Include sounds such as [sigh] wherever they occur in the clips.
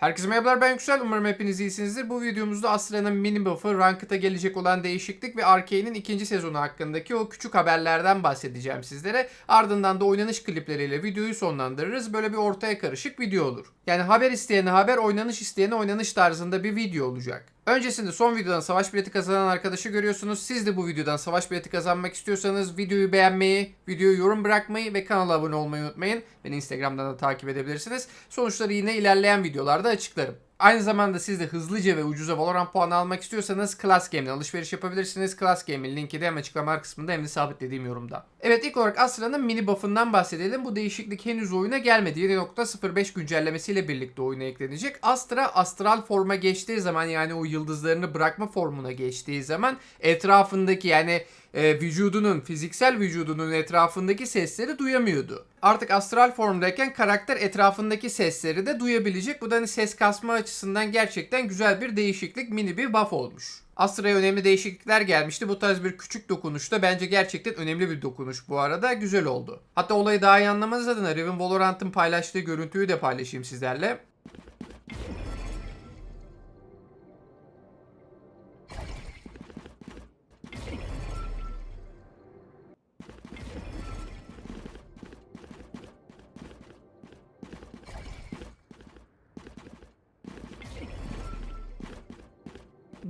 Herkese merhabalar ben Yüksel. Umarım hepiniz iyisinizdir. Bu videomuzda Astra'nın mini buff'ı, Ranked'a gelecek olan değişiklik ve Arkane'in ikinci sezonu hakkındaki o küçük haberlerden bahsedeceğim sizlere. Ardından da oynanış klipleriyle videoyu sonlandırırız. Böyle bir ortaya karışık video olur. Yani haber isteyene haber, oynanış isteyene oynanış tarzında bir video olacak. Öncesinde son videodan savaş bileti kazanan arkadaşı görüyorsunuz. Siz de bu videodan savaş bileti kazanmak istiyorsanız videoyu beğenmeyi, videoyu yorum bırakmayı ve kanala abone olmayı unutmayın. Beni Instagram'dan da takip edebilirsiniz. Sonuçları yine ilerleyen videolarda açıklarım. Aynı zamanda siz de hızlıca ve ucuza Valorant puanı almak istiyorsanız Class Game'den alışveriş yapabilirsiniz. Class Game'in linki de hem açıklamalar kısmında hem de sabitlediğim yorumda. Evet ilk olarak Astra'nın mini buff'ından bahsedelim. Bu değişiklik henüz oyuna gelmedi. 7.05 güncellemesiyle birlikte oyuna eklenecek. Astra astral forma geçtiği zaman yani o yıldızlarını bırakma formuna geçtiği zaman etrafındaki yani e, vücudunun, fiziksel vücudunun etrafındaki sesleri duyamıyordu. Artık astral formdayken karakter etrafındaki sesleri de duyabilecek. Bu da hani ses kasma açısından gerçekten güzel bir değişiklik, mini bir buff olmuş. Astra'ya önemli değişiklikler gelmişti. Bu tarz bir küçük dokunuşta bence gerçekten önemli bir dokunuş bu arada. Güzel oldu. Hatta olayı daha iyi anlamanız adına Riven Valorant'ın paylaştığı görüntüyü de paylaşayım sizlerle.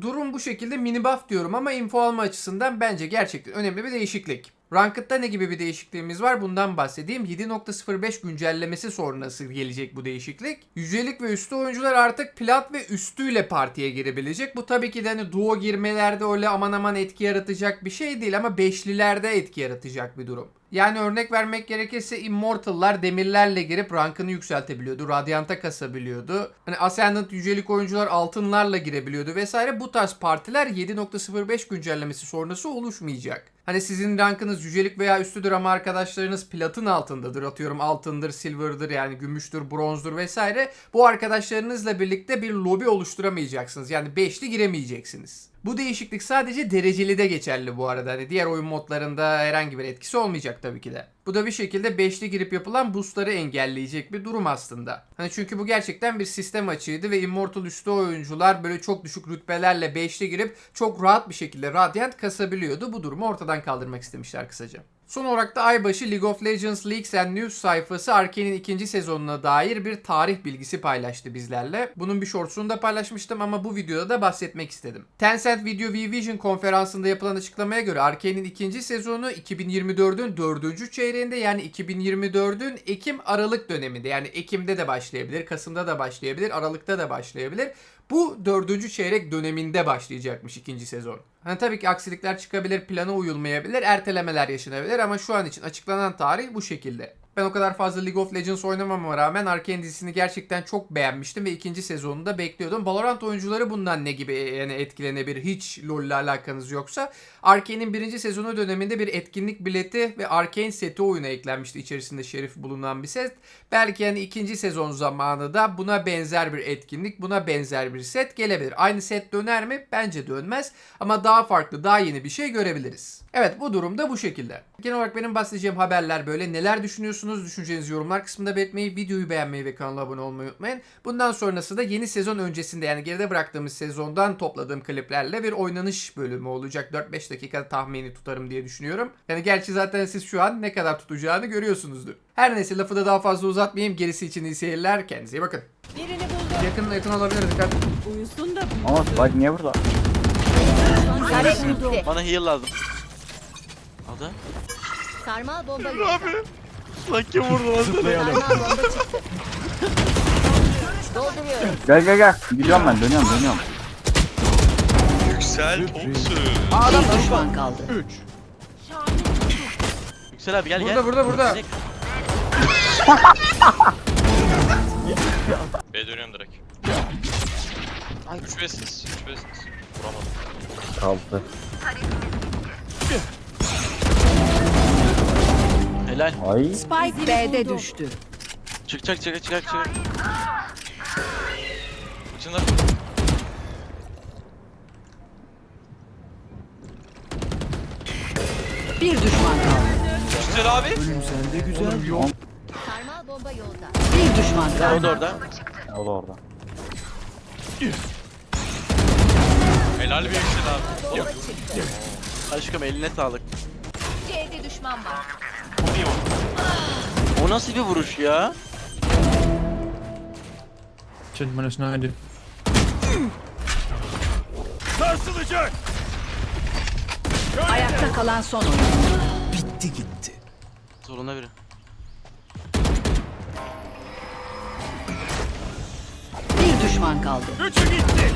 Durum bu şekilde mini buff diyorum ama info alma açısından bence gerçekten önemli bir değişiklik. Ranked'da ne gibi bir değişikliğimiz var bundan bahsedeyim. 7.05 güncellemesi sonrası gelecek bu değişiklik. Yücelik ve üstü oyuncular artık plat ve üstüyle partiye girebilecek. Bu tabii ki de hani duo girmelerde öyle aman aman etki yaratacak bir şey değil ama beşlilerde etki yaratacak bir durum. Yani örnek vermek gerekirse Immortal'lar demirlerle girip rankını yükseltebiliyordu. Radiant'a kasabiliyordu. Hani Ascendant yücelik oyuncular altınlarla girebiliyordu vesaire. Bu tarz partiler 7.05 güncellemesi sonrası oluşmayacak. Hani sizin rankınız yücelik veya üstüdür ama arkadaşlarınız platın altındadır. Atıyorum altındır, silver'dır yani gümüştür, bronzdur vesaire. Bu arkadaşlarınızla birlikte bir lobi oluşturamayacaksınız. Yani beşli giremeyeceksiniz. Bu değişiklik sadece dereceli de geçerli bu arada. Hani diğer oyun modlarında herhangi bir etkisi olmayacak tabii ki de. Bu da bir şekilde beşli girip yapılan boostları engelleyecek bir durum aslında. Hani çünkü bu gerçekten bir sistem açığıydı ve Immortal üstü oyuncular böyle çok düşük rütbelerle beşli girip çok rahat bir şekilde Radiant kasabiliyordu. Bu durumu ortadan kaldırmak istemişler kısaca. Son olarak da aybaşı League of Legends Leaks and News sayfası Arkane'in ikinci sezonuna dair bir tarih bilgisi paylaştı bizlerle. Bunun bir shortsunu da paylaşmıştım ama bu videoda da bahsetmek istedim. Tencent Video V-Vision konferansında yapılan açıklamaya göre Arkane'in ikinci sezonu 2024'ün dördüncü çeyreğinde yani 2024'ün Ekim-Aralık döneminde yani Ekim'de de başlayabilir, Kasım'da da başlayabilir, Aralık'ta da başlayabilir. Bu dördüncü çeyrek döneminde başlayacakmış ikinci sezon. Hani tabii ki aksilikler çıkabilir, plana uyulmayabilir, ertelemeler yaşanabilir ama şu an için açıklanan tarih bu şekilde. Ben o kadar fazla League of Legends oynamama rağmen Arkane dizisini gerçekten çok beğenmiştim ve ikinci sezonunu da bekliyordum. Valorant oyuncuları bundan ne gibi yani etkilenebilir hiç LoL ile alakanız yoksa. Arkane'in birinci sezonu döneminde bir etkinlik bileti ve Arkane seti oyuna eklenmişti. İçerisinde Şerif bulunan bir set. Belki yani ikinci sezon zamanı da buna benzer bir etkinlik, buna benzer bir set gelebilir. Aynı set döner mi? Bence dönmez. Ama daha farklı, daha yeni bir şey görebiliriz. Evet bu durumda bu şekilde. Genel olarak benim bahsedeceğim haberler böyle. Neler düşünüyorsunuz? Düşüncenizi yorumlar kısmında belirtmeyi, videoyu beğenmeyi ve kanala abone olmayı unutmayın. Bundan sonrası da yeni sezon öncesinde yani geride bıraktığımız sezondan topladığım kliplerle bir oynanış bölümü olacak. 4-5 dakika tahmini tutarım diye düşünüyorum. Yani gerçi zaten siz şu an ne kadar tutacağını görüyorsunuzdur. Her neyse lafı da daha fazla uzatmayayım. Gerisi için iyi seyirler. Kendinize iyi bakın. Birini buldum. Yakın yakın olabilir dikkat. Uyusun da Ama Spike niye burada? Kare. Bana heal lazım. Aldı. Sarmal bomba yok. Lan kim vurdu lan seni? Dolduruyorum. Gel gel gel. Gidiyorum ben dönüyorum dönüyorum. Yüksel Thompson. Bir düşman kaldı. Yüksel abi gel Burada gel. burada burada. B [laughs] dönüyorum direkt. 3 ve siz. 3 ve siz. Vuramadım. Kaldı. Helal. Ay. Spike B'de düştü. Çık çık çık çık çık. Çınar. Bir düşman kaldı. Yüksel abi. Sarmal bomba yolda. Bir düşman O kaldı. da orada. O da orada. Helal bir Yüksel abi. Bomba çıktı. Aşkım eline sağlık. C'de düşman var. O nasıl bir vuruş ya? Shit, minus 90. Ayakta kalan son oyuncu. Zoruna biri. Bir düşman kaldı. Tek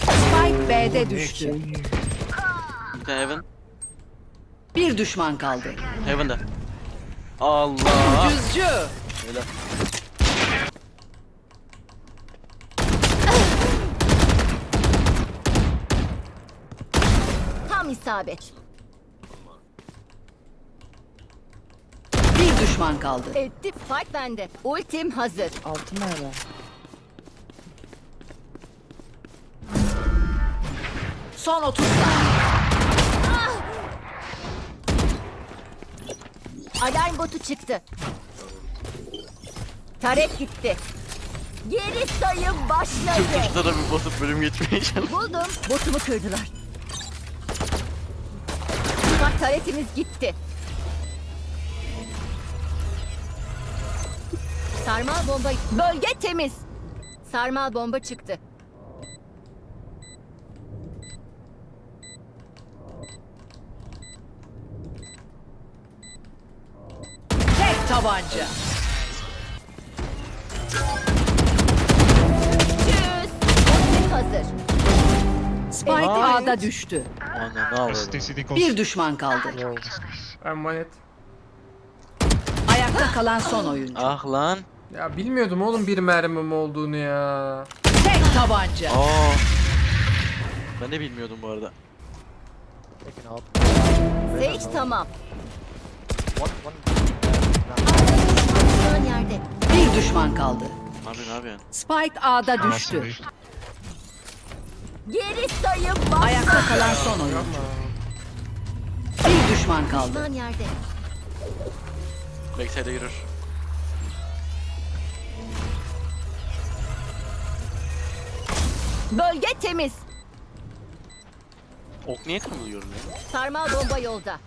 Spike B'de düştü. Heaven. Bir düşman kaldı. Heaven'da. Allah. Düzcü. Helal. Tam isabet. Bir düşman kaldı. Etti. Fight bende. Ultim hazır. Altın nerede? Son 30 saniye. Alarm botu çıktı. Taret gitti. Geri sayım başladı. Tuşta da bir basıp bölüm geçmeye. Buldum. Botumu kırdılar. Bak taretimiz gitti. Sarmal bomba. Bölge temiz. Sarmal bomba çıktı. Tek tabanca. Tschüss. Ultim hazır. Spike Aa. A'da düştü. Ana ne yapalım? Bir düşman kaldı. Emanet. Ayakta kalan son oyuncu. Ah lan. Ya bilmiyordum oğlum bir mermim olduğunu ya. Tek tabanca. Aa. Ben de bilmiyordum bu arada. Sage tamam. Şu an yerde. Bir düşman kaldı. Abi ne yapıyorsun? Spike A'da düştü. Geri sayım başladı. Ayakta kalan son oyuncu. Bir düşman kaldı. Düşman yerde. Backside'e yürür. Bölge temiz. Ok niye kırılıyorum ya? Sarmal bomba yolda.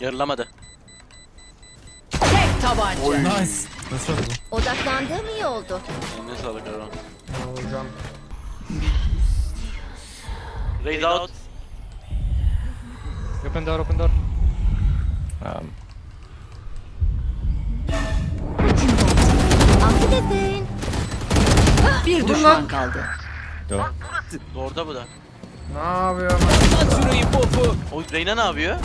Yarılamadı. Tek tabanca. Nice. That's what it Odaklandığım iyi oldu. Eline sağlık Erman. Hocam. Raise out. Open door, open door. Um, Affedersin. Bir düşman lan. kaldı. Orada bu da. Ne yapıyor? O Reyna ne yapıyor?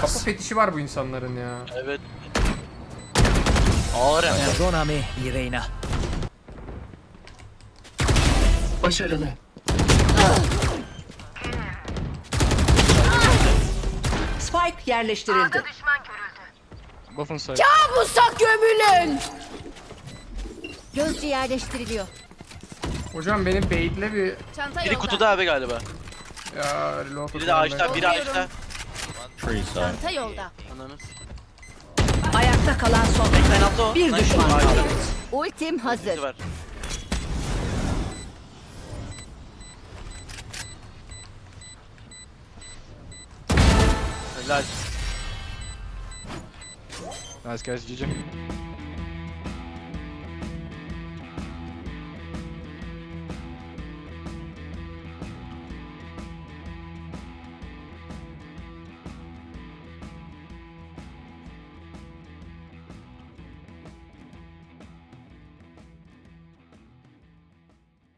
Kapı fetişi var bu insanların ya. Evet. Ağır hem. Perdóname, mi reina. Başarılı. Spike yerleştirildi. Both on side. Kabusa gömülün. Gözcü yerleştiriliyor. Hocam benim baitle bir Çanta Biri kutuda abi galiba. ya reload Biri de ağaçta, biri ağaçta. tree side. Çanta yolda. Ananız. Ayakta kalan son Ben altta o. Bir düşman kaldı. Ultim hazır. Var. Helal. Nice guys, GG.